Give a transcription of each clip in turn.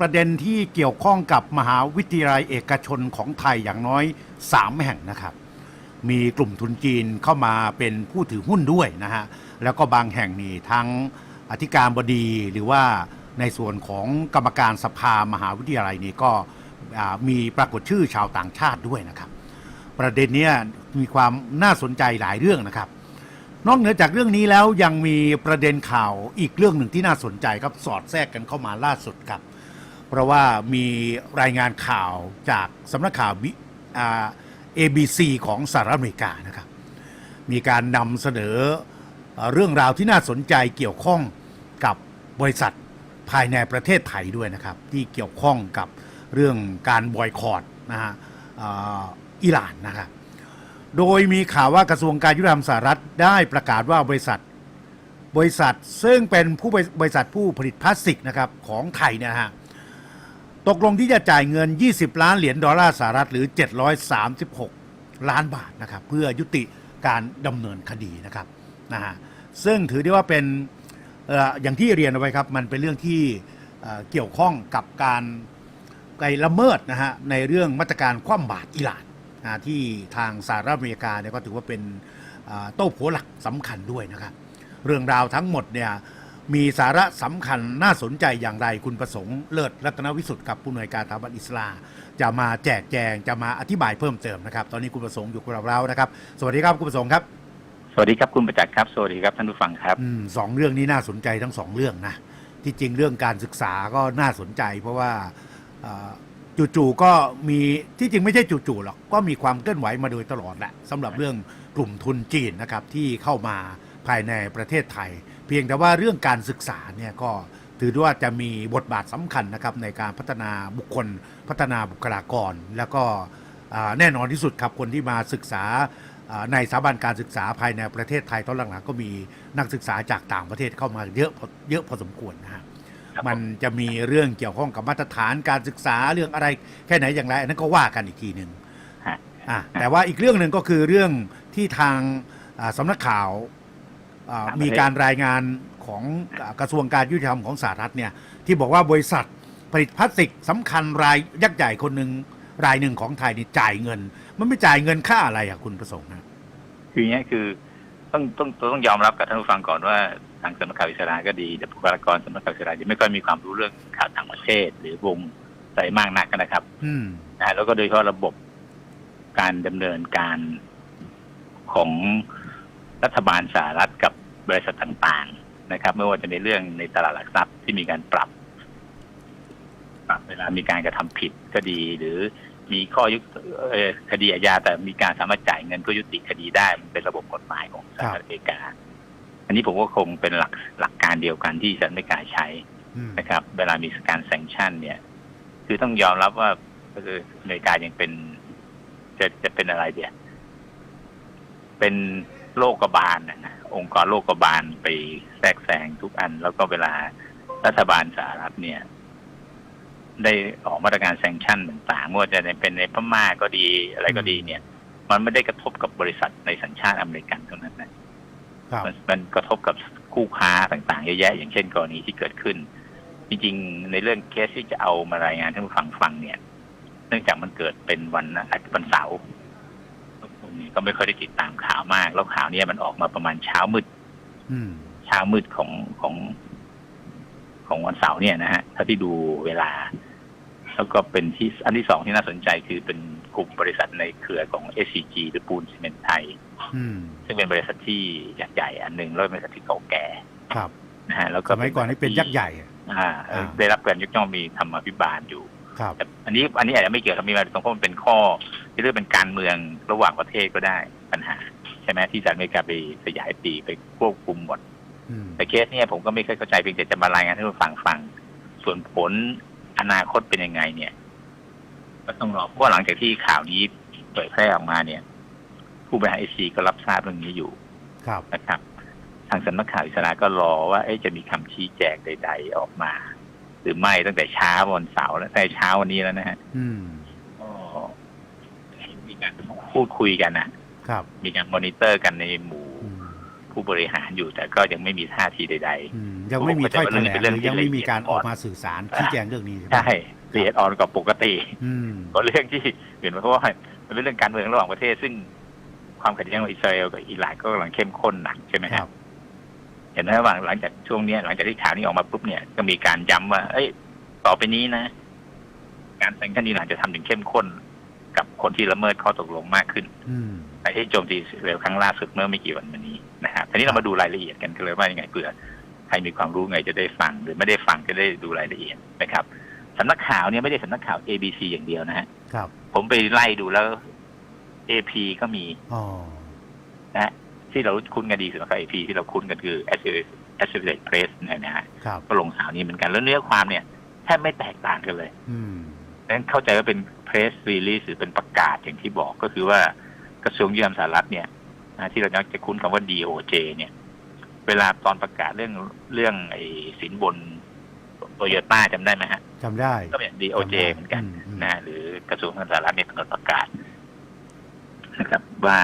ประเด็นที่เกี่ยวข้องกับมหาวิทยาลัยเอกชนของไทยอย่างน้อย 3 แห่งนะครับ มีกลุ่มทุนจีนเข้ามาเป็นผู้ถือหุ้นด้วยนะฮะ แล้วก็บางแห่งนี่ทั้งอธิการบดีหรือว่าในส่วนของกรรมการสภามหาวิทยาลัยนี่ก็มีปรากฏชื่อชาวต่างชาติด้วยนะครับ ประเด็นนี้มีความน่าสนใจหลายเรื่องนะครับ นอกเหนือจากเรื่องนี้แล้วยังมีประเด็นข่าวอีกเรื่องหนึ่งที่น่าสนใจครับสอดแทรกกันเข้ามาล่าสุดครับ เพราะว่ามีรายงานข่าวจากสำนักข่าวบิอ่า ABC ของสหรัฐอเมริกานะครับ มีการนำเสนอเรื่องราวที่น่าสนใจเกี่ยวข้องกับบริษัทภายในประเทศไทยด้วยนะครับ ที่เกี่ยวข้องกับเรื่องการบอยคอรดนะฮะอิหร่านนะครับ โดยมีข่าวว่ากระทรวงการยุติธรรมสหรัฐได้ประกาศว่าบริษัทบริษัทซึ่งเป็นผู้บริษัทผู้ผลิตพลาสติกนะครับของไทยเนี่ยนะฮะ ตกลงที่จะจ่ายเงิน 20 ล้านเหรียญดอลลาร์สหรัฐหรือ 736 ล้านบาทนะครับ เพื่อยุติการดำเนินคดีนะครับนะฮะซึ่งถือได้ว่าเป็นอย่างที่เรียนเอาไว้ครับ มันเป็นเรื่องที่เกี่ยวข้องกับการไปละเมิดนะฮะในเรื่องมาตรการคว่ำบาตรอิหร่านนะที่ทางสหรัฐอเมริกาเนี่ยก็ถือว่าเป็นโต้โผหลักสำคัญด้วยนะครับ เรื่องราวทั้งหมดเนี่ย มีสาระสำคัญน่าสนใจอย่างไรคุณประสงค์เลิศรัตนวิสุทธิ์กับผู้หน่วยการสถาบันอิสลามจะมาแจกแจงจะมาอธิบายเพิ่มเติมนะครับ ตอนนี้คุณประสงค์อยู่กับเราแล้วนะครับสวัสดีครับคุณประสงค์ครับ สวัสดีครับคุณประจักษ์ครับสวัสดีครับท่านผู้ฟังครับอืมสองเรื่องนี้น่าสนใจทั้งสองเรื่องนะที่จริงเรื่องการศึกษาก็น่าสนใจ เพราะว่าเอ่อจู่ๆก็มีที่จริงไม่ใช่จู่ๆหรอกก็มีความเคลื่อนไหวมาโดยตลอดแหละสำหรับเรื่องกลุ่มทุนจีนนะครับที่เข้ามาภายในประเทศไทย เพียงแต่ว่าเรื่องการศึกษาเนี่ยก็ถือว่าจะมีบทบาทสำคัญนะครับในการพัฒนาบุคคลพัฒนาบุคลากร แล้วก็อ่าแน่นอนที่สุดครับคนที่มาศึกษาอ่าในสถาบันการศึกษาภายในประเทศไทยตอนหลังๆก็มีนักศึกษาจากต่างประเทศเข้ามาเยอะพอเยอะพอสมควรนะฮะ ครับมันจะมีเรื่องเกี่ยวข้องกับมาตรฐานการศึกษาเรื่องอะไรแค่ไหนอย่างไรอันนั้นก็ว่ากันอีกทีหนึ่งฮะ อะแต่ว่าอีกเรื่องหนึ่งก็คือเรื่องที่ทางอ่าสำนักข่าว อ่าต่างประเทศ มีการรายงานของอ่ากระทรวงการยุติธรรมของสหรัฐเนี่ยที่บอกว่าบริษัทผลิตพลาสติกสำคัญรายยักษ์ใหญ่คนหนึ่งรายหนึ่งของไทยนี่จ่ายเงิน มันไม่จ่ายเงินค่าอะไรอะคุณประสงค์นะ คืออย่างนี้ยคือต้องต้องต้องยอมรับกับท่านผู้ฟังก่อนว่าทางสำนักข่าวอิสราก็ดีแต่บุคลากรสำนักข่าวอิสรายังไม่ค่อยมีความรู้เรื่องข่าวต่างประเทศ หรือวงใส่มากนักนะครับอืมนะแล้วก็โดยเฉพาะระบบการดำเนินการของ รัฐบาลสหรัฐกับบริษัทต่างๆนะครับ ไม่ว่าจะในเรื่องในตลาดหลักทรัพย์ที่มีการปรับ ปรับเวลามีการกระทำผิดก็ดี หรือมีข้อยุเอ่อคดีอาญาแต่มีการสามารถจ่ายเงินเพื่อยุติคดีได้มันเป็นระบบกฎหมายของสหรัฐอเมริกา อันนี้ผมก็คงเป็นหลักหลักการเดียวกันที่สหรัฐอเมริกาใช้นะครับ เวลามีการแซงชั่น เนี่ย คือต้องยอมรับว่าคืออเมริกายังเป็น จะจะเป็นอะไรเดียเป็น โลกบาลนะนะองค์กรโลกบาลไปแทรกแซงทุกอัน แล้วก็เวลารัฐบาลสหรัฐเนี่ย ได้ออกมาตรการแซงชั่นต่างๆไม่ว่าจะเป็นในพม่าก็ดีอะไรก็ดีเนี่ย มันไม่ได้กระทบกับบริษัทในสัญชาติอเมริกันเท่านั้นนะครับมันมันกระทบกับคู่ค้าต่างๆเยอะแยะอย่างเช่นกรณีที่เกิดขึ้น จริงๆ ในเรื่องเคสที่จะเอามารายงานให้ผู้ฟังฟังเนี่ย เนื่องจากมันเกิดเป็นวันอาทิตย์วันเสาร์ผมนี่ ก็ไม่ค่อยได้ติดตามข่าวมาก แล้วข่าวเนี้ยมันออกมาประมาณเช้ามืดอืมเช้ามืดของของ ของวันเสาร์เนี่ยนะฮะถ้าที่ดูเวลา แล้วก็เป็นที่อันที่สองที่น่าสนใจคือเป็นกลุ่มบริษัทในเครือของ SCG หรือปูนซีเมนต์ไทยอืมซึ่งเป็นบริษัทที่ยักษ์ใหญ่อันหนึ่งแล้วเป็นบริษัทที่เก่าแก่ ครับนะฮะแล้วสก็มัยก่อนนี่เป็นยักษ์ใหญ่อะอ่าเอ่อได้รับการยกย่องมีธรรมาภิบาลอยู่ครับแต่อันนี้อันนี้อาจจะไม่เกี่ยวกับมีมาตรงเพราะมันเป็นข้อ ที่เรียกเป็นการเมืองระหว่างประเทศก็ได้ปัญหาใช่ไหมที่สหรัฐอเมริกาไปขยายปีกไปควบคุมหมดอืมแต่เคสเนี่ยผมก็ไม่เคยเข้าใจเพียงแต่จะมารายงานให้ผู้ฟังฟัง ส่วนผลอนาคตเป็นยังไงเนี่ย ก็ต้องรอเพราะว่าหลังจากที่ข่าวนี้เผยแพร่ออกมาเนี่ย ผู้บริหารเอซีก็รับทราบเรื่องนี้อยู่ครับนะครับ ทางสำนักข่าวอิสระก็รอว่าเอ๊ะจะมีคำชี้แจงใด ๆ ออกมา หรือไม่ตั้งแต่เช้าวันเสาร์แล้วตั้งแต่เช้าวันนี้แล้วนะฮะอืมก็เห็น มีการพูดคุยกันนะครับ มีการมอนิเตอร์กันในหมู่อืมผผู้บริหารอยู่แต่ก็ยังไม่มีท่าทีใดอืมยังไม่มีถ้อยแถลงเป็นหเรื่รือองที่ยังไม่มีการละเอียดออกมาสื่อสารชี้แจงเรื่องนี้ๆใช่ไหมใช่ละเอียดอ่อนกว่าปกติอืมเพราะเรื่องที่เห็นเพราะว่ามันเป็นเรื่องการเมืองระหว่างประเทศ ซึ่งความขัดแย้งของอิสราเอลกับอิหร่านก็กำลังเข้มข้นหนักใช่ไหมคครัรับบเห็นไหมว่าหลังจากช่วงเนี้ยหลังจากที่ข่าวนี้ออกมาปุ๊บเนี่ยก็มีการย้ำว่า เอ้ย ต่อไปนี้นะ การแซงชั่นอิหร่านจะทำถึงเข้มข้น กับคนที่ละเมิดข้อตกลงมากขึ้นอืมไอ้ที่โจมตีอิสราเอลครั้งล่าสุดเมื่อไม่กี่วันมานี้นะครับทีนี้เรามาดูรายละเอียดกันกันเลยว่ายังไงเผื่อใครมีความรู้ไงจะได้ฟังหรือไม่ได้ฟังจะได้ดูรายละเอียดนะครับสำนักข่าวเนี่ยไม่ได้สำนักข่าว ABC อย่างเดียวนะฮะครับผมไปไล่ดูแล้ว AP ก็มีอ๋อนะฮะที่เราคุ้นกันดีสุดก็ AP ที่เราคุ้นกันคือ Associated Press เนี่ยนะฮะครับก็ลงข่าวนี้เหมือนกันแล้วเนื้อความเนี่ยแทบไม่แตกต่างกันเลยอืมดังนั้นเข้าใจว่าเป็น press release หรือเป็นประกาศอย่างที่บอกก็คือว่ากระทรวงยุติธรรมสหรัฐเนี่ยนะที่เราจะคุ้นคำว่า DOJ เนี่ย เวลาตอนประกาศเรื่องเรื่องไอ้สินบนโตโยต้าจำได้ไหมฮะจำได้ก็เป็น DOJ จำได้เหมือนกันอืมอืมนะหรือกระทรวงการสหรัฐเนี่ยเป็นคนประกาศนะครับ ว่า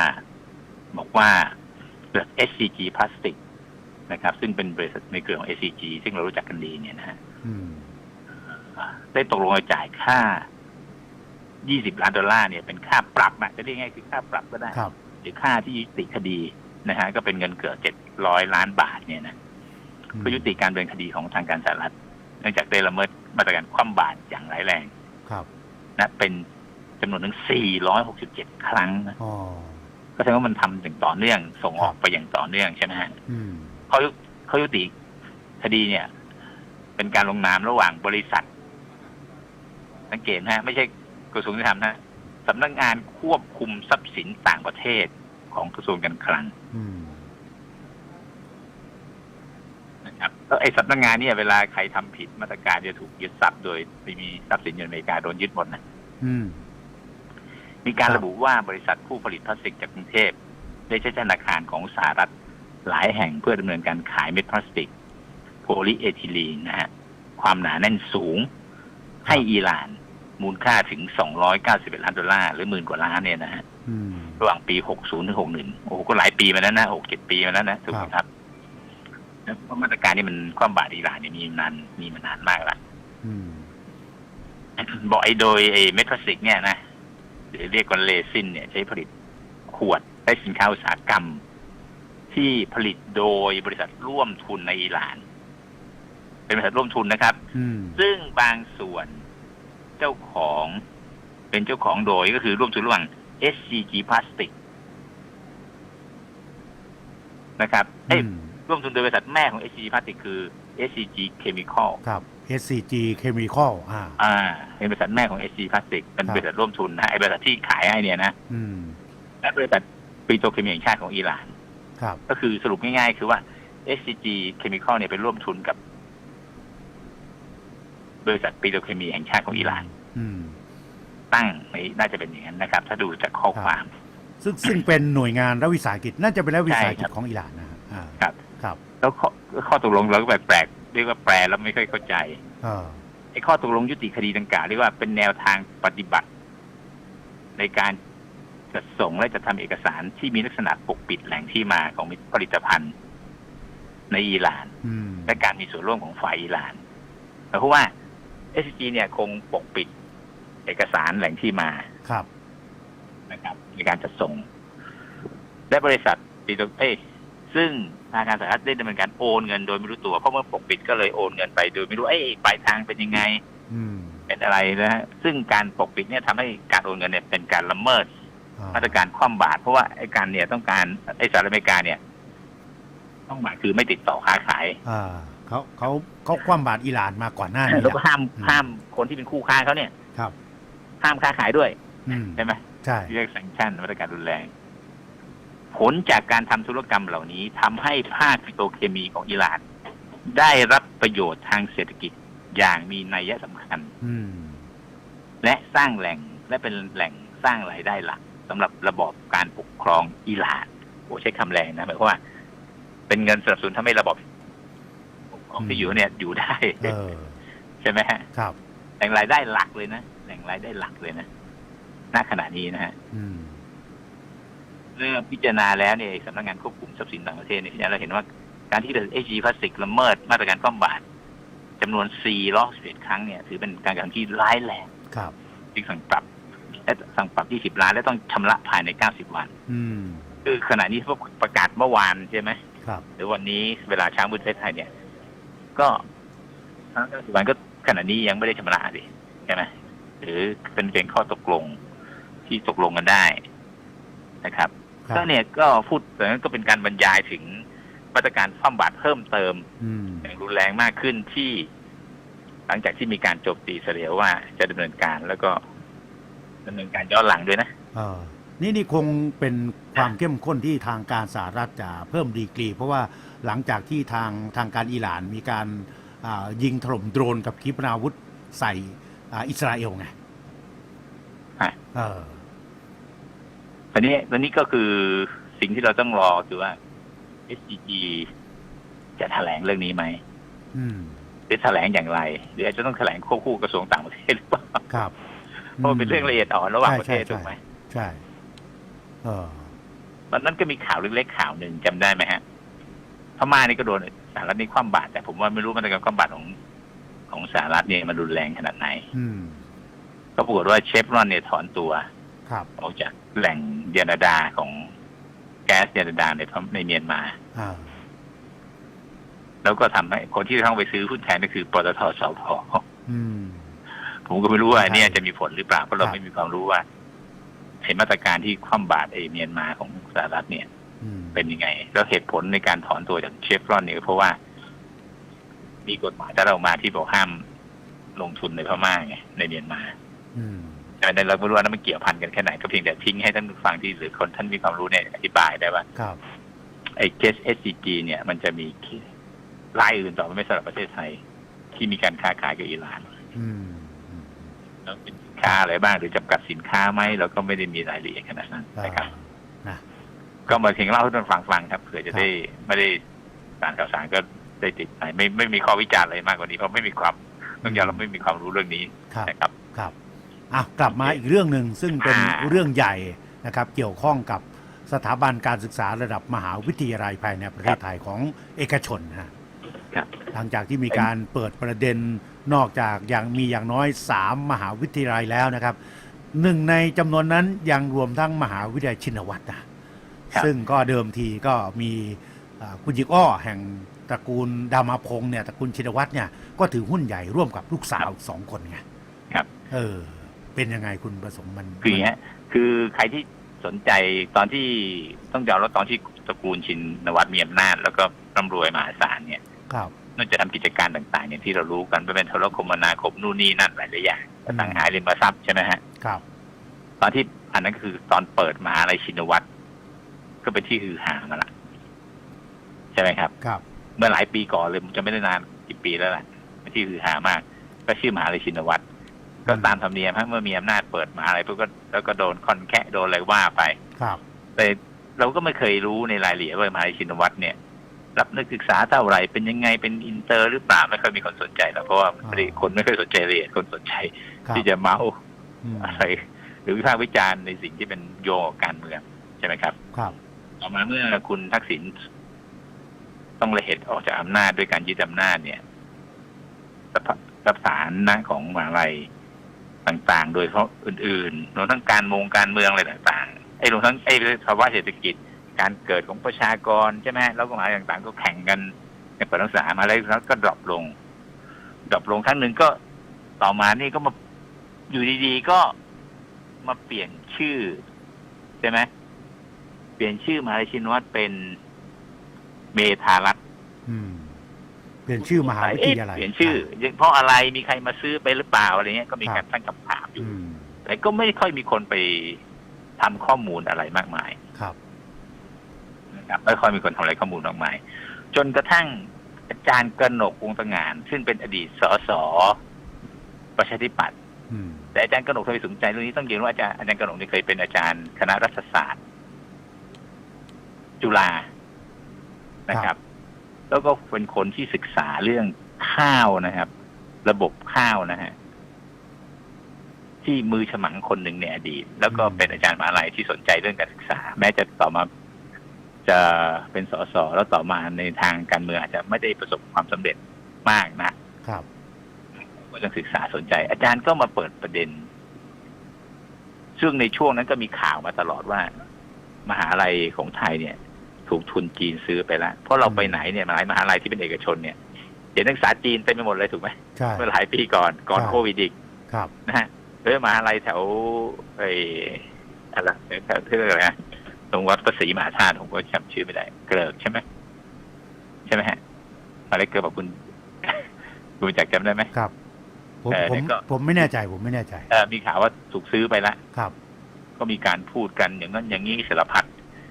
บอกว่าบริษัท SCG Plastic นะครับ ซึ่งเป็นบริษัทในเครือของ SCG ซึ่งเรารู้จักกันดีเนี่ยนะฮะอืมได้ตกลงจะจ่ายค่า 20ล้านดอลลาร์เนี่ยเป็นค่าปรับอะจะเรียกง่ายคือค่าปรับก็ได้ ครับ หรือค่าที่ยุติคดีนะฮะก็เป็นเงินเกือบ700ล้านบาทเนี่ยนะเพื่อยุติการดำเนินคดีของทางการสหรัฐเนื่องจากได้ละเมิดมาตรการคว่ำบาตรอย่างร้ายแรงครับ นะเป็นจำนวนถึง467 ครั้งนะอ๋อ ก็แสดงว่ามันทำอย่างต่อเนื่อง ส่งออกไปอย่างต่อเนื่องใช่ไหมฮะอืม เขาเขายุติคดีเนี่ย เป็นการลงนามระหว่างบริษัท สังเกตนะฮะไม่ใช่ กระทรวงยุติธรรมนะสำนักงานควบคุมทรัพย์สินต่างประเทศของกระทรวงการคลังอืมนะครับแล้วไอ้สำนักงานเนี่ยเวลาใครทำผิดมาตรการจะถูกยึดทรัพย์โดยไม่มีทรัพย์สินอยู่ในอเมริกาโดนยึดหมดนะอืมมีการครับระบุว่าบริษัทผู้ผลิตพลาสติกจากกรุงเทพได้ใช้ธนาคารของสหรัฐหลายแห่งเพื่อดำเนินการขายเม็ดพลาสติก โพลีเอทิลีนนะฮะความหนาแน่นสูงให้อิหร่าน มูลค่าถึง 291 ล้านดอลลาร์หรือหมื่นกว่าล้านเนี่ยนะฮะอืมระหว่างปี 60 ถึง 61 โอ้โหก็หลายปีมาแล้วนะ 6 7 ปีมาแล้วนะถูกไหมครับแล้วเพราะมาตรการนี้มันความบาตรอิหร่านเนี่ยมีนานมีมานานมากแล้วอืมบอกไอ้โดยไอ้เมทพลาสติกเนี่ยนะหรือเรียกว่าเลซินเนี่ยใช้ผลิตขวดและสินค้าอุตสาหกรรม ที่ผลิตโดยบริษัทร่วมทุนในอิหร่าน เป็นบริษัทร่วมทุนนะครับอืมซึ่งบางส่วน เจ้าของเป็นเจ้าของโดยก็คือร่วมทุนระหว่าง SCG Plastic นะครับเอ้ยอืมร่วมทุนโดยบริษัทแม่ของ SCG Plastic คือ SCG Chemical ครับ SCG Chemical อ่า อ่า เป็นบริษัทแม่ของ SCG Plastic เป็นครับบริษัทร่วมทุนนะไอ้บริษัทที่ขายให้เนี่ยนะอืมและบริษัทปิโตรเคมีแห่งชาติของอิหร่าน ครับ ก็คือสรุปง่ายๆ คือว่า SCG Chemical เนี่ยเป็นร่วมทุนกับ บริษัทปิโตรเคมีแห่งชาติของอิหร่านอืมตั้งไว้น่าจะเป็นอย่างนั้นนะครับ ถ้าดูจากข้อความ ซึ่งซึ่งเป็นหน่วยงานรัฐวิสาหกิจ น่าจะเป็นรัฐวิสาหกิใช่ครัจบของอิหร่านนะฮะอ่าครับ ครับ แล้วข้อข้อตกลงเราก็แปลกๆเรียกว่าแปลแล้วไม่ค่อยเข้าใจเออไอ้ข้อตกลงยุติคดีดังกล่าวเรียกว่าเป็นแนวทางปฏิบัติ ในการจัดส่งและจัดทำเอกสารที่มีลักษณะปกปิดแหล่งที่มาของผลิตภัณฑ์ในอิหร่านอืมและการมีส่วนร่วมของฝ่ายอิหร่านเพราะว่า SG เนี่ยคงปกปิดเอกสารแหล่งที่มาครับนะครับในการจัดส่ง และบริษัทปีโตเอ้ยซึ่งธนาคารสหรัฐได้ดำเนินการโอนเงินโดยไม่รู้ตัว เพราะเมื่อปกปิดก็เลยโอนเงินไปโดยไม่รู้เอ้ยปลายทางเป็นยังไงอืมเป็นอะไรนะฮะซึ่งการปกปิดเนี่ยทำให้การโอนเงินเนี่ยเป็นการละเมิดอ่มาตรการคว่ำบาตรเพราะว่าไอ้การเนี่ยต้องการไอ้สหรัฐอเมริกาเนี่ย ต้องหมายคือไม่ติดต่อค้าขายอ่า เขาเขาเขาคว่ำบาตรอิหร่านมาก่อนหน้านี้แล้วก็แล้วห้ามอืมห้ามคนที่เป็นคู่ค้าเขาเนี่ยครับ ห้ามค้าขายด้วยอืมใช่ไหมใช่เรียกแซงชั่นมาตรการรุนแรง ผลจากการทำธุรกรรมเหล่านี้ทำให้ภาคปิโตรเคมีของอิหร่าน ได้รับประโยชน์ทางเศรษฐกิจอย่างมีนัยสำคัญอืมและสร้างแหล่งและเป็นแหล่งสร้างรายได้หลักสำหรับระบอบการปกครองอิหร่านโอ้ใช้คำแรงนะหมายความว่า เป็นเงินสนับสนุนทำให้ระบอบ ปกครองที่อยู่เนี่ยอยู่ได้เออใช่ไหมฮะครับแหล่งรายได้หลักเลยนะแหล่งรายได้หลักเลยนะณขณะนี้นะฮะอืมเมื่อพิจารณาแล้วเนี่ยสำนักงานควบคุมทรัพย์สินต่างประเทศเนี่ยพิจารณาเราเห็นว่าการที่เกิด SG พลาสติกละเมิดมาตรการคว่ำบาตรจำนวน411ครั้งเนี่ย ถือเป็นการกระทำที่ร้ายแรงครับจึงสั่งปรับและสั่งปรับ 20 ล้าน และต้องชำระภายใน 90 วันอืมคือขณะนี้พวกประกาศเมื่อวานใช่ไหมครับหรือวันนี้เวลาเช้ามืดประเทศไทยเนี่ย ก็ทั้ง90วันก็ขณะนี้ยังไม่ได้ชำระสิใช่ไหมหรือเป็นเพียงข้อตกลงที่ตกลงกันได้นะครับครับก็เนี่ยก็พูดแต่นั้นก็เป็นการบรรยายถึงมาตรการความบาดเพิ่มเติมอืมอย่างรุนแรงมากขึ้นที่ หลังจากที่มีการโจมตีเสรียวว่าจะดำเนินการแล้วก็ดำเนินการย้อนหลังด้วยนะเออนี่นี่คงเป็นความเข้มข้นที่ทางการสหรัฐจะเพิ่มดีกรี เพราะว่า หลังจากที่ทางทางการอิหร่านมีการอ่ายิงถล่มโดรนกับขีปนาวุธใส่อ่าอิสราเอลไงอะเออตอนนี้ตอนนี้ก็คือสิ่งที่เราต้องรอคือว่า SCG จะแถลงเรื่องนี้ไหมอืมหรือแถลงอย่างไร หรืออาจจะต้องแถลงควบคู่กระทรวงต่างประเทศหรือเปล่าครับเพราะมันเป็นเรื่องละเอียดอ่อนระหว่างประเทศใช่ใช่ถูกไหมใช่เออตอนนั้นก็มีข่าวเล็กๆข่าวหนึ่งจำได้ไหมฮะพ ม่านี่ก็โดนสหรัฐนี่คว่ำบาตรแต่ผมว่าไม่รู้มันจะคว่ำบาตรของของสหรัฐเนี่ยมันรุนแรงขนาดไหนอืมก็ปรากฏว่าเชฟรอนเนี่ยถอนตัวครับออกจากแหล่งยานาดาของแก๊สยานาดาในพมในเมียนมาอ่าแล้วก็ทำให้คนที่ต้องไปซื้อหุ้นแทนก็คือปตทสพอืมผมก็ไม่รู้ว่าใช่เนี่ยจะมีผลหรือเปล่าเพราะเราครับไม่มีความรู้ว่าเห็นมาตรการที่คว่ำบาตรไอเมียนมาของสหรัฐเนี่ยอืม เป็นยังไง แล้วเหตุผลในการถอนตัวจากเชฟรอนเนี่ยเพราะว่า มีกฎหมายที่เรามาที่บอกห้ามลงทุนในพม่าไงในเมียนมาอืมแต่ในเราไม่รู้ว่านั้นมันเกี่ยวพันกันแค่ไหนก็เพียงแต่ทิ้งให้ท่านผู้ฟังที่หรือคนท่านมีความรู้เนี่ยอธิบายได้ว่าครับไอ้เคส SCG เนี่ย มันจะมีรายอื่นต่อไปไม่สำหรับประเทศไทย ที่มีการค้าขายกับอิหร่านอืมอืมแล้วเป็นสินค้าอะไรบ้างหรือจำกัดสินค้าไหมเราก็ไม่ได้มีรายละเอียดขนาดนั้นนะครับนะ ก็มาถึงเล่าให้ท่านฟังฟังครับเผื่อจะครับได้ไม่ได้สารข่าวสารก็ได้ติดไปไม่ไม่มีข้อวิจารณ์อะไรมากกว่านี้เพราะไม่มีความต้องยอมเราไม่มีความรู้เรื่องนี้ครับนะครับครับอะกลับมาอีกเรื่องหนึ่งซึ่งเป็นอ่าเรื่องใหญ่นะครับเกี่ยวข้องกับสถาบันการศึกษาระดับมหาวิทยาลัยภายในประเทศไทยของเอกชนนะฮะครับหลังจากที่มีการเปิดประเด็นนอกจากอย่างมีอย่างน้อย 3 มหาวิทยาลัยแล้วนะครับหนึ่งในจำนวนนั้นยังรวมทั้งมหาวิทยาลัยชินวัตรนะครับ ซึ่งก็เดิมทีก็มีอ่าคุณหญิงอ้อแห่งตระกูลดามาพงษ์เนี่ยตระกูลชินวัตรเนี่ยก็ถือหุ้นใหญ่ร่วมกับลูกสาวสองคนไงครับ เออ เป็นยังไงคุณประสมมันคืออย่างเงี้ยคือใครที่สนใจตอนที่ต้องยอมรับตอนที่ตระกูลชินนวัตมีอำนาจแล้วก็ร่ำรวยมหาศาลเนี่ย ครับนอกจากทำกิจการต่างๆเนี่ยที่เรารู้กันไม่เป็นโทรคมนาคมนู่นนี่นั่นหลายๆอย่างอสังหาริมทรัพย์ใช่ไหมฮะครับ ตอนที่อันนั้นก็คือตอนเปิดมหาลัยชินวัตร ก็เป็นที่ฮือฮามาละใช่ไหมครับ ครับ เมื่อหลายปีก่อนเลยผมจะไม่ได้นานกี่ปีแล้วล่ะเป็นที่ฮือฮามาก ก็ชื่อมหาลัยชินวัตรก็ตามธรรมเนียมฮะเมื่อมีอำนาจเปิดมหาลัยปุ๊บก็แล้วก็โดนคอนแคะโดนอะไรว่าไป ครับ แต่เราก็ไม่เคยรู้ในรายละเอียดว่ามหาลัยชินวัตรเนี่ย รับนักศึกษาเท่าไหร่เป็นยังไงเป็นอินเตอร์หรือเปล่าไม่ค่อยมีคนสนใจหรอกเพราะว่าไม่ได้คนไม่ค่อยสนใจรายละเอียดคนสนใจครับที่จะเมาส์อืมอะไรหรือวิพากษ์วิจารณ์ในสิ่งที่เป็นโยงกับการเมืองใช่ไหมครับ ครับ ต่อมาเมื่อคุณทักษิณต้องระเหตุออกจากอำนาจด้วยการยึดอำนาจเนี่ยรับสารนะของมหาลัยต่างๆ โดยเฉพาะอื่นๆรวมทั้งการมงการเมืองอะไรต่างๆไอ้รวมทั้งไอ้ภาวะเศรษฐกิจ การเกิดของประชากรใช่ไหมแล้วก็มหาลัยต่างๆ ก็แข่งกันในเปิดนักศึกษามหาลัยก็ดรอปลงดรอปลงครั้งหนึ่งก็ต่อมานี่ก็มาอยู่ดีๆก็มาเปลี่ยนชื่อใช่ไหม เปลี่ยนชื่อมหาลัยชินวัตรเป็นเมธารัฐอืมเปลี่ยนชื่อมหาวิทยาลัยเปลี่ยนชื่อ เพราะอะไรมีใครมาซื้อไปหรือเปล่าอะไรเงี้ยก็มีครักาบรตั้งคำถามอยู่อืมแต่ก็ไม่ค่อยมีคนไปทำข้อมูลอะไรมากมาย ครับนะครับไม่ค่อยมีคนทำอะไรข้อมูลมากมาย จนกระทั่งอาจารย์กนกวงศ์ตงาน ซึ่งเป็นอดีตสสประชาธิปัตย์อืมแต่อาจารย์กนกทำไมสนใจเรื่องนี้ต้องเรียนว่าอาจารย์อาจารย์กนกนี่เคยเป็นอาจารย์คณะรัฐศาสตร์ จุฬานะครับ แล้วก็เป็นคนที่ศึกษาเรื่องข้าวนะครับ ระบบข้าวนะฮะที่มือฉมังคนหนึ่งในอดีต แล้วก็อืมเป็นอาจารย์มหาลัยที่สนใจเรื่องการศึกษา แม้จะต่อมาจะเป็นสสแล้วต่อมาในทางการเมืองอาจจะไม่ได้ประสบความสำเร็จมากนะครับเรื่องศึกษาสนใจ อาจารย์ก็มาเปิดประเด็น ซึ่งในช่วงนั้นก็มีข่าวมาตลอดว่า มหาลัยของไทยเนี่ย ถูกทุนจีนซื้อไปแล้ว เพราะเราไปไหนเนี่ยหลายมหาลัยที่เป็นเอกชนเนี่ยเห็นนักศึกษาจีนเต็มไปหมดเลยถูกไหมใช่เมื่อหลายปีก่อนก่อนใช่โควิดอีกครับนะฮะเรื่องมหาลัยแถวไอ้อะไรแถวที่เรียกอะไรนะตรงวัดประศรีมหาธาตุผมก็จำชื่อไม่ได้ เกลิกใช่ไหมใช่ไหมฮะอะไรเกิดกับคุณคุณรู้จักจำได้ไหมครับผมเออผมแล้วก็ผมไม่แน่ใจผมไม่แน่ใจเออมีข่าวว่าถูกซื้อไปละครับ ก็มีการพูดกันอย่างนั้นอย่างนี้สารพัด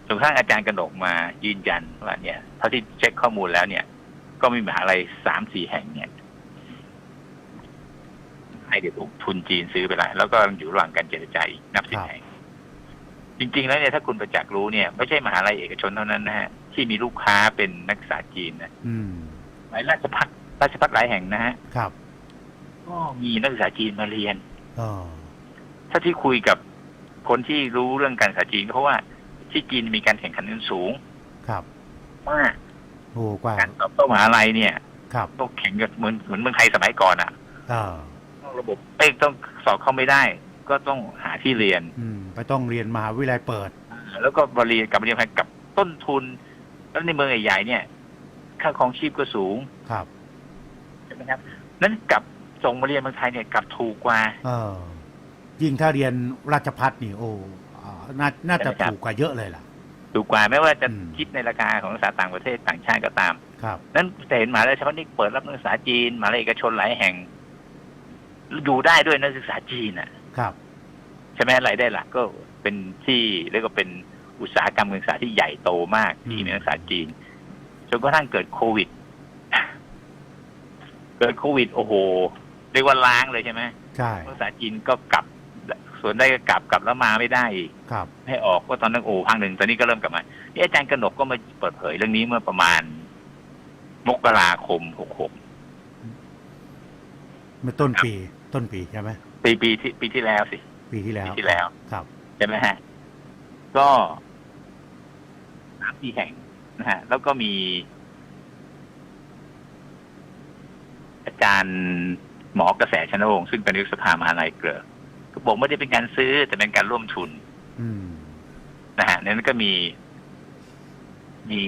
จนกระทั่งอาจารย์กระหนกมายืนยันว่าเนี่ยเท่าที่เช็คข้อมูลแล้วเนี่ย ก็มีมหาลัยสามสี่แห่งเนี่ยให้เดี๋ยวถูกทุนจีนซื้อไปแล้วแล้วก็อยู่ระหว่างการเจรจาอีกนับสิบครับแห่งจริง ๆ แล้วเนี่ยถ้าคุณประจักษ์รู้เนี่ยไม่ใช่มหาลัยเอกชนเท่านั้นนะฮะที่มีลูกค้าเป็นนักศึกษาจีนนะอืมหลายราชพัฒราชพัฒหลายแห่งนะฮะครับ ก็มีนักศึกษาจีนมาเรียนเออถ้าที่คุยกับคนที่รู้เรื่องการศึกษาจีนก็เพราะว่า ที่จีนมีการแข่งขันกันสูงครับมากโอ้กว่าการสอบเข้ามหาลัยเนี่ยครับต้องแข่งกันเหมือนเหมือนเมืองไทยสมัยก่อนอะเออต้องระบบเอ้ยต้องสอบเข้าไม่ได้ ก็ต้องหาที่เรียน อืมไปต้องเรียนมหาวิทยาลัยเปิดอ่าแล้วก็บริเรียนกลับมาเรียนภายกับต้นทุน แล้วในเมืองใหญ่ๆเนี่ย ค่าครองชีพก็สูงครับใช่ไหมครับนั้นกลับส่งมาเรียนเมืองไทยเนี่ยกลับถูกกว่า เออ ยิ่งถ้าเรียนราชพัฒนี่โอ้อ่า น่าน่าจะใช่ไหมครับถูกกว่าเยอะเลยล่ะ ถูกกว่าไม่ว่าจะอืม คิดในราคาของนักศึกษาต่างประเทศต่างชาติก็ตาม ครับ นั้นจะเห็นมหาลัยเฉพาะนี่เปิดรับนักศึกษาจีนมหาลัยเอกชนหลายแห่งอยู่ได้ด้วยนักศึกษาจีนอะ ครับ ใช่ไหมรายได้หลักก็เป็นที่เรียกว่าเป็นอุตสาหกรรมการศึกษาที่ใหญ่โตมากที่มีนักศึกษาจีนจนกระทั่งเกิดโควิด เกิดโควิด โอ้โห เรียกว่าล้างเลยใช่ไหมใช่ นักศึกษาจีนก็กลับ ส่วนได้ก็กลับกลับแล้วมาไม่ได้อีกครับ ให้ออกก็ตอนนั้นโอ้พังหนึ่งตอนนี้ก็เริ่มกลับมานี่อาจารย์กนกก็มาเปิดเผยเรื่องนี้เมื่อประมาณ มกราคมหกหกเมื่อต้นปี ต้นปีใช่ไหมปีปีที่ปีที่แล้วสิ ปีที่แล้วปีที่แล้ว ครับใช่ไหมฮะ ก็สามสี่แห่งนะฮะ แล้วก็มี อาจารย์หมอกระแสชนวงศ์ซึ่งเป็นนายกสภามหาลัยเกลือก็ บอกไม่ได้เป็นการซื้อ แต่เป็นการร่วมทุนอืมนะฮะในนั้นก็มี มี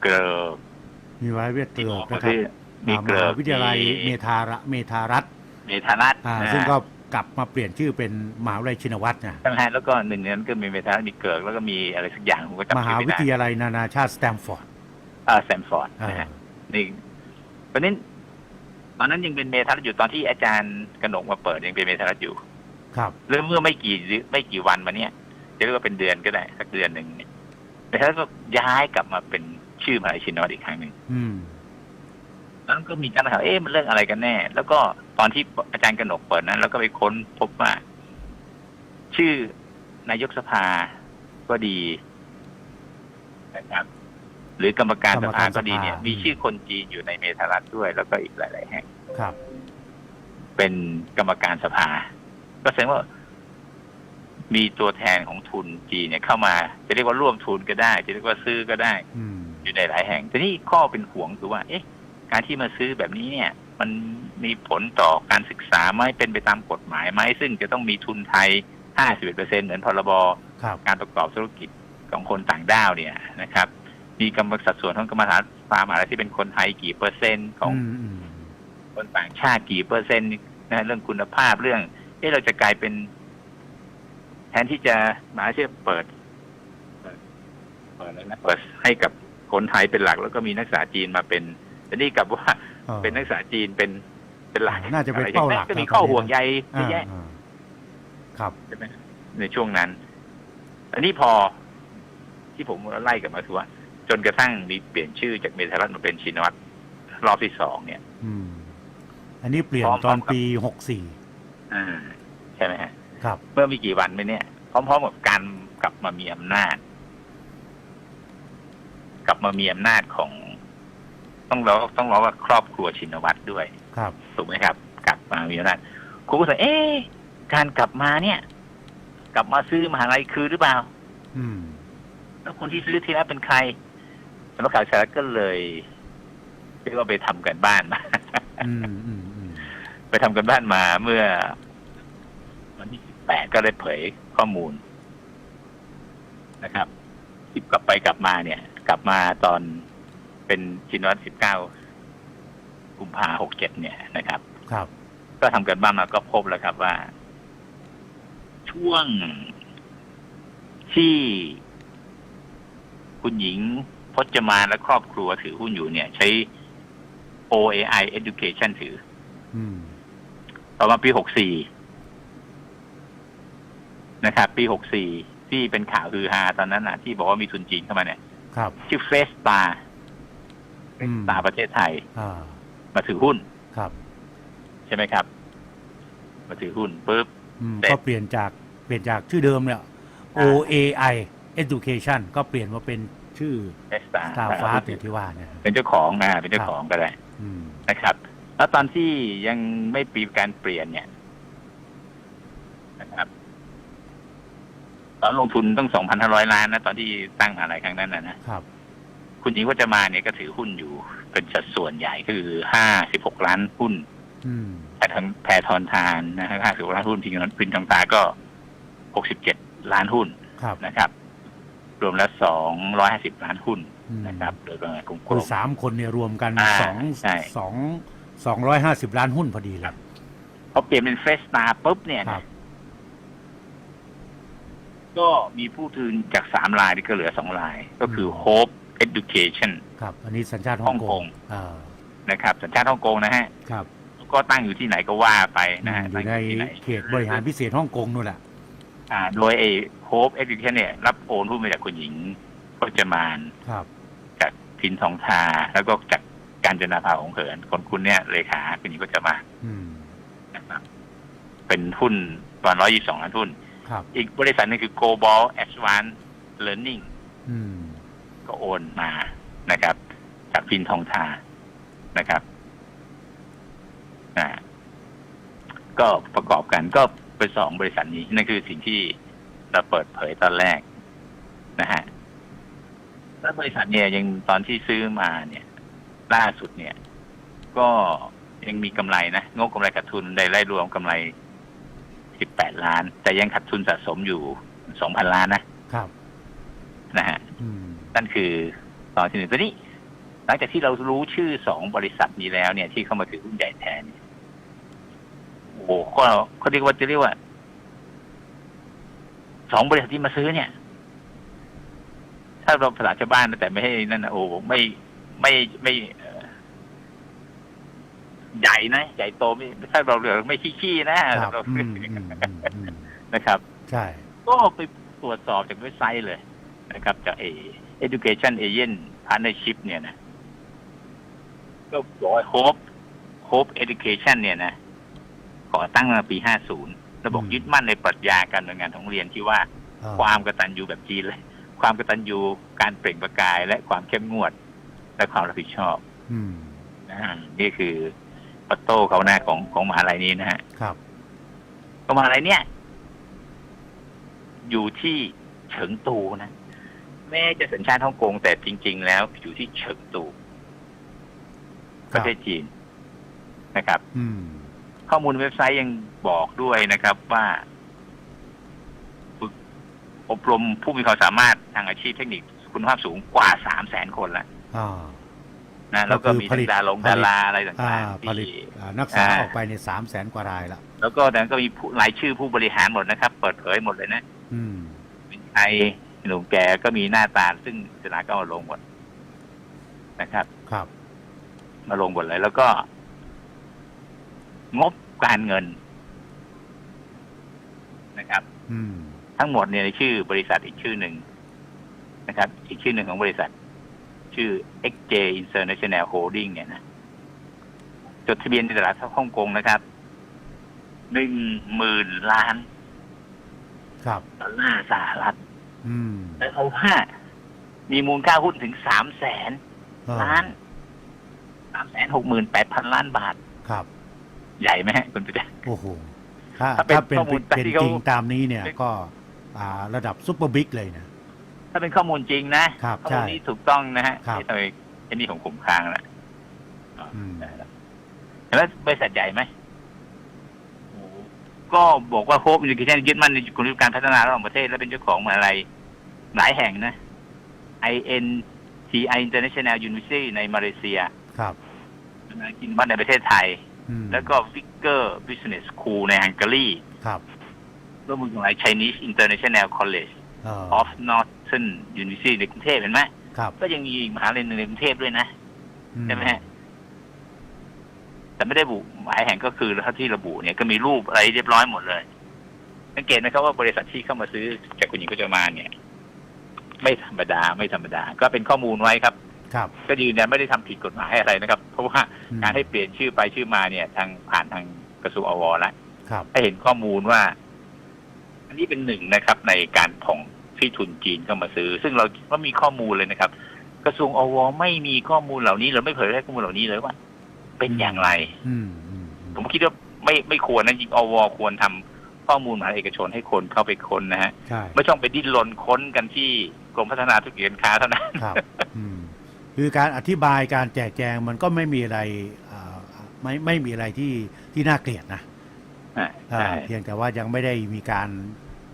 เกลือมีไว้เวียดเกที่ลือออกนะมาครับที่มีอ่าเกลืมอหาวิทยาลัยเมธาระเมธารัฐเมธารัฐอ่านะฮะซึ่งก็กลับมาเปลี่ยนชื่อเป็นมหาวิทยาลัยชินวัตรนะใช่ไหมฮะแล้วก็หนึ่งในนั้นก็มีเมธารัฐมีเกลือแล้วก็มีอะไรสักอย่างผมก็จำมชื่หาอไม่วิได้ทยาลัยนานาชาติสแตมฟอร์ดอ่าแซมฟอร์ดอ่านะฮะนี่ตอนนี้ตอนนั้นยังเป็นเมธารัฐอยู่ตอนที่อาจารย์กนกมาเปิดยังเป็นเมธารัฐอยู่ ครับเรื่องเมื่อไม่กี่ไม่กี่วันมาเนี้ยจะเรียกว่าเป็นเดือนก็ได้สักเดือนหนึ่งเนี่ยเมธารัฐก็ย้ายกลับมาเป็นชื่อมหาลัยชินวัตรอีกครั้งหนึ่งอืมแล้วก็มีการถามเอ๊ะมันเรื่องอะไรกันแน่ แล้วก็ตอนที่อาจารย์กนกเปิดนั้น แล้วก็ไปค้นพบว่า ชื่อนายกสภาก็ดีนะครับ หรือกรรมการสภาก็ดีเนี่ย มีชื่อคนจีนอยู่ในเมธารัฐด้วย แล้วก็อีกหลาย ๆ แห่งครับ เป็นกรรมการสภา ก็แสดงว่ามีตัวแทนของทุนจีนเนี่ยเข้ามา จะเรียกว่าร่วมทุนก็ได้ จะเรียกว่าซื้อก็ได้อืมอยู่ในหลายแห่งทีนี้ข้อเป็นห่วงคือว่า เอ๊ะ การที่มาซื้อแบบนี้เนี่ย มันมีผลต่อการศึกษาไหมเป็นไปตามกฎหมายไหมซึ่งจะต้องมีทุนไทย 51เปอร์เซ็นเหมือนพรบครับการประกอบธุรกิจของคนต่างด้าวเนี่ยนะครับ มีกรรมสัดส่วนของกรรมฐานฟาร์มอะไรที่เป็นคนไทยกี่เปอร์เซ็นต์ของอืมอืมคนต่างชาติกี่เปอร์เซ็นต์นะเรื่องคุณภาพเรื่องเอ๊ะเราจะกลายเป็น แทนที่จะมหาเชื่อเปิด เปิดเปิดอะไรนะเปิดให้กับคนไทยเป็นหลัก แล้วก็มีนักศึกษาจีนมาเป็นแต่นี่กลับว่าออเป็นนักศึกษาจีนเป็นเป็นหลักน่าจะเป็นอไรเป้าหลักก็มีนะข้อตอนนี้ห่วงใยเยอ่าอะแยะอ่าครับใช่ไหมในช่วงนั้น อันนี้พอที่ผมไล่กลับมาคือว่าจนกระทั่งมีเปลี่ยนชื่อจากเมธารัฐมาเป็นชินวัตรรอบที่สองเนี่ย อืม อันนี้เปลี่ยนพร้อมตอนกับปีหกสี่ อ่าใช่ไหมฮะครับ เมื่อมีกี่วันไปเนี่ย พร้อมๆกับการกลับมามีอำนาจ กลับมามีอำนาจของ ต้องรอต้องรอว่าครอบครัวชินวัตรด้วย ครับ ถูกไหมครับ กลับมามีอำนาจคุณก็สังเอ๊ะการกลับมาเนี่ย กลับมาซื้อมหาลัยคือหรือเปล่า อืม แล้วคนที่ซื้อทีแรกเป็นใครสำนักข่าวสหรัฐก็เลยเรียกว่าไปทำกันบ้านมา อืมอืมอืม ไปทำกันบ้านมาเมื่อ วันที่แปดก็ได้เผยข้อมูลนะครับที่กลับไปกลับมาเนี่ย กลับมาตอนเป็นชินวัตสิบเก้ากุมภาหกเจ็ดเนี่ยนะครับ ครับ ก็ทำกันบ้านมาก็พบแล้วครับว่า ช่วงที่คุณหญิงพจมานและครอบครัวถือหุ้นอยู่เนี่ย ใช้ OAI Education ถืออืม ต่อมาปีหกสี่นะครับ ปีหกสี่ที่เป็นข่าวฮือฮาตอนนั้นน่ะ ที่บอกว่ามีทุนจีนเข้ามาเนี่ย ครับ ชื่อเฟสตาอืมตาประเทศไทยอ่ามาถือหุ้นครับ ใช่ไหมครับ มาถือหุ้นปุ๊บอืมแต่ก็เปลี่ยนจากเปลี่ยนจากชื่อเดิมเนี่ย OAI Education ก็เปลี่ยนมาเป็นชื่อเฟสตาตาฟ้าเตียที่ว่าเนี่ยเป็นเจ้าของอ่าเป็นเจ้าของก็ได้อืมนะครับ แล้วตอนที่ยังไม่ปีการเปลี่ยนเนี่ยนะครับตอนลงทุนต้องสองพันห้าร้อยล้านนะตอนที่ตั้งอะไรครั้งนั้นนะนะครับ คุณหญิงวัจมาเนี่ยก็ถือหุ้นอยู่เป็นสัดส่วนใหญ่คือห้าสิบหกล้านหุ้นอืมแพรทอนแพรทอนทานนะฮะห้าสิบล้านหุ้นพินพินทองตาก็หกสิบเจ็ดล้านหุ้นครับนะครับ รวมแล้วสองร้อยห้าสิบล้านหุ้นอืมนะครับ โดยประมาณกลคือมสามคนเนี่ยรวมกันอ่าสองใช่สอง สองร้อยห้าสิบล้านหุ้นพอดีเลยๆพอเปลี่ยนเป็นเฟสตาปุ๊บเนี่ยครันะบก็มีผู้ถือจากสามรายที่ก็เหลือสองราย ก็คือ Hope Education ครับ อันนี้สัญชาติฮ่ฮ่อองงกกงง อ่านะครับ สัญชาติฮ่องกงนะฮะ ครับก็ตั้งอยู่ที่ไหนก็ว่าไปอืนะมฮะอตั้ยู่งในที่ไหนเขตบริหารพิเศษฮ่องกงนู่นแหละ อ่า โดยไอ้โฮปเอ u c a t i o n เนี่ย รับโอนหุ้นมาจากคุณหญิงพจมาน ครับ จากพินทองทาแล้วก็จาก การจนาภาของเหินคนคุณเนี่ยเลขาคุณหญิงพจมานอืมนะครับเป็นหุ้นประมาณร้อยยี่สิบสองล้านหุ้นครับอีกบริษัทหนึงคือ Global Advanced Learning อืมก็โอนมานะครับ จากพินทองทานะครับอ่าก็ประกอบกันก็เป็นสองบริษัทนี้นั่นคือสิ่งที่เราเปิดเผยตอนแรกนะฮะแล้วบริษัทเนี่ยยังตอนที่ซื้อมาเนี่ย ล่าสุดเนี่ย ก็ยังมีกำไรนะงบกำไรขาดทุนได้ไล่รวมกำไรสิบแปดล้าน แต่ยังขาดทุนสะสมอยู่สองพันล้านนะครับนะฮะอืมนั่นคือตอนที่หนึ่งตัวนี้ หลังจากที่เรารู้ชื่อสองบริษัทนี้แล้วเนี่ย ที่เข้ามาถือหุ้นใหญ่แทนเนี่ยโอ้โหก็เขาเรียกว่าจะเรียกว่าสองบริษัทที่มาซื้อเนี่ย ถ้าเราภาษาชาวบ้านนะแต่ไม่ให้นั่นนะโอ้โหไม่ ไม่ไม่เอ่อใหญ่นะใหญ่โตไม่ถ้าเราเรียกไม่ขี้ๆนะครับเราอืมอืมอืมอืมนะครับ ใช่ ก็ไปตรวจสอบจากเว็บไซต์เลยนะครับจากเอ education agent partnership เนี่ยนะก็บอกว่า hope hope education เนี่ยนะก่อตั้งมาปี 50แล้วบอกยึดมั่นในปรัชญาการดำเนินงานของเรียนที่ว่าอ่ความกตัญญูแบบจีนเลย ความกตัญญูการเปล่งประกายและความเข้มงวด และความรับผิดชอบอืมนะฮะนี่คือปัตโต้เขาหน้าของของมหาลัยนี้นะฮะครับก็มหาลัยเนี่ย อยู่ที่เฉิงตูนะแม้จะสัญชาติฮ่องกงแต่จริง ๆ แล้วอยู่ที่เฉิงตูคปรับระเทศจีนนะครับอืมข้อมูลเว็บไซต์ยังบอกด้วยนะครับว่าฝึกอบรมผู้มีความสามารถทางอาชีพเทคนิคคุณภาพสูงกว่าสามแสนคนแล้ว อ่า นะแล้วก็ก็คือมีผลิตดารงผลิต ดาราอะไรอ่าต่างๆผลิตที่ อ่านักศึกษาอ่า ออกไปในสามแสนกว่ารายละแล้วก็นั้นก็มีผู้รายชื่อผู้บริหารหมดนะครับ เปิดเผยหมดเลยนะอืม เป็นใครหนุ่มแกก็มีหน้าตา ซึ่งสนาก็มาลงหมดนะครับ ครับ มาลงหมดเลย แล้วก็ งบการเงินนะครับ อืม ทั้งหมดเนี่ยในชื่อบริษัทอีกชื่อหนึ่งนะครับ อีกชื่อหนึ่งของบริษัท ชื่อ XJ International Holding เนี่ยนะ จดทะเบียนในตลาดฮ่องกงนะครับหนึ่งหมื่นล้านครับดอลลาร์สหรัฐอืมแล้วเขาว่ามีมูลค่าหุ้นถึงสามแสนอ่ล้านสามแสนหกหมื่นแปดพันล้านบาท ครับ ใหญ่ไหมฮะคุณปิ๊กโอ้โหถ้าถ้าเป็นถ้าเป็นข้อมูลเป็นที่เขาจริงตามนี้เนี่ยก็อ่าระดับซุปเปอร์บิ๊กเลยนะ ถ้าเป็นข้อมูลจริงนะครับข้อมูลใช่นี้ถูกต้องนะฮะครับที่ทำไมไอ้นี่ของผมค้างละอ๋ออมได้แล้วแล้วบริษัทใหญ่ไหมโอ้ก็บอกว่าโฮปอินดิเคชันยึดมั่นในกลยุทธ์การพัฒนาระหว่างประเทศ และเป็นเจ้าของมหาลัยหลายแห่งนะ INTI International University ในมาเลเซียครับ กินบ้านในประเทศไทย อืมแล้วก็ Vigor Business School ในฮังการีครับร่วมมือกับหลาย Chinese International College เอ่อ of Northern University ในกรุงเทพเห็นไหมครับ ก็ยังมีอีกมหาลัยหนึ่งในกรุงเทพด้วยนะอืใช่ไหมฮะแต่ไม่ได้บุหมายแห่งก็คือเท่าที่ระบุเนี่ยก็มีรูปอะไรเรียบร้อยหมดเลยสังเกตไหมครับว่าบริษัทที่เข้ามาซื้อจากคุณหญิงก็จะมาเนี่ย ไม่ธรรมดาไม่ธรรมดา ก็เป็นข้อมูลไว้ครับ ครับ ก็ยืนยันไม่ได้ทำผิดกฎหมายอะไรนะครับ เพราะว่าอืมการให้เปลี่ยนชื่อไปชื่อมาเนี่ย ทางผ่านทางกระทรวงอวแล้วครับให้เห็นข้อมูลว่า อันนี้เป็นหนึ่งนะครับ ในการผ่อง ที่ทุนจีนเข้ามาซื้อ ซึ่งเราก็มีข้อมูลเลยนะครับ กระทรวงอวไม่มีข้อมูลเหล่านี้เราไม่เผยแพร่ข้อมูลเหล่านี้เลยว่า เป็นอย่างไรอืมอืมอืมผมคิดว่าไม่ไม่ควรนะจริงอวควรทำข้อมูลมหาเอกชนให้คนเข้าไปค้นนะฮะใช่ไม่ต้องไปดิ้นรนค้นกันที่กรมพัฒนาธุรกิจการค้าเท่านั้นครับอืมคือการอธิบายการแจกแจงมันก็ไม่มีอะไรอ่าไม่ไม่มีอะไรที่ที่น่าเกลียดนะอ่าอ่าใช่เพียงแต่ว่ายังไม่ได้มีการ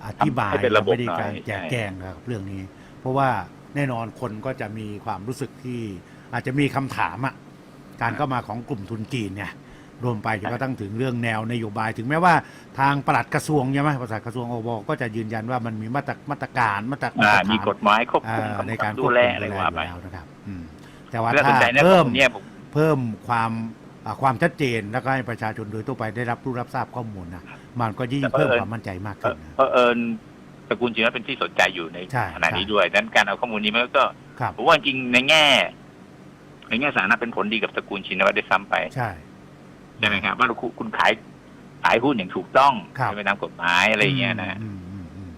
อธิบายให้เป็นระบบไม่ได้การหน่อยแจกใช่แจงนะครับเรื่องนี้ เพราะว่าแน่นอนคนก็จะมีความรู้สึกที่อาจจะมีคำถามอะการเข้ามาของกลุ่มทุนจีนเนี่ยรวมไปจะก็ตั้งถึงเรื่องแนวนโยบาย ถึงแม้ว่าทางปลัดกระทรวงใช่ไหมปลัดกระทรวงอวก็จะยืนยันว่ามันมีมาตรมาตรการมาตรอ่ามาตรฐานมีกฎหมายควบคุมอ่าในการดูแลอะไรว่าไปอยู่แล้วนะครับอืมแต่ว่าน่าสถ้านใจนะเพิ่มเนี่ยผม เพิ่มความอ่า ความชัดเจนแล้วก็ให้ประชาชนโดยทั่วไปได้รับรู้รับทราบข้อมูลนะมันก็ยิ่งเพิ่มความมั่นใจมากเอขึ้อนนะเพราะเอิญตระกูลจีนเป็นที่สนใจอยู่ในใช่ขณะนี้ใช่ด้วยดังนั้นการเอาข้อมูลนี้มันก็ครับผมว่าจริงในแง่ในแง่สาธารณะเป็นผลดีกับตระกูลชินวัตรได้ซ้ำไปใช่ใช่ไหมครับว่าคุณคุณขายขายหุ้นอย่างถูกต้องครับไปตามกฎหมายอะไรอย่างเงี้ยนะอืมอืมอืม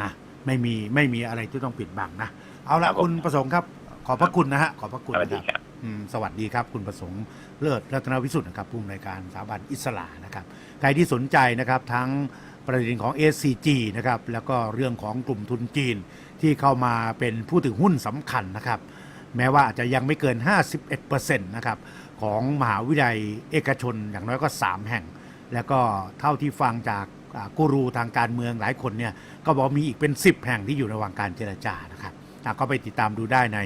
นะไม่มีไม่มีอะไรที่ต้องปิดบังนะ เอาละครับผมคุณประสงค์ครับ ขอบพระคุณนะฮะ ขอบพระคุณสวัสดีนะครับครับอืม สวัสดีครับคุณประสงค์เลิศรัตนวิสุทธ์นะครับผู้อำนวยการสถาบันอิสลานะครับใครที่สนใจนะครับทั้งประเด็นของ SCG นะครับแล้วก็เรื่องของกลุ่มทุนจีนที่เข้ามาเป็นผู้ถือหุ้นสำคัญนะครับ แม้ว่าอาจจะยังไม่เกิน 51%นะครับของมหาวิทยาลัยเอกชนอย่างน้อยก็ 3 แห่ง แล้วก็เท่าที่ฟังจากกูรูทางการเมืองหลายคนเนี่ยก็บอกมีอีกเป็น 10 แห่งที่อยู่ระหว่างการเจรจานะครับก็ไปติดตามดูได้ใน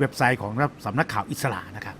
เว็บไซต์ของสำนักข่าวอิสระนะครับ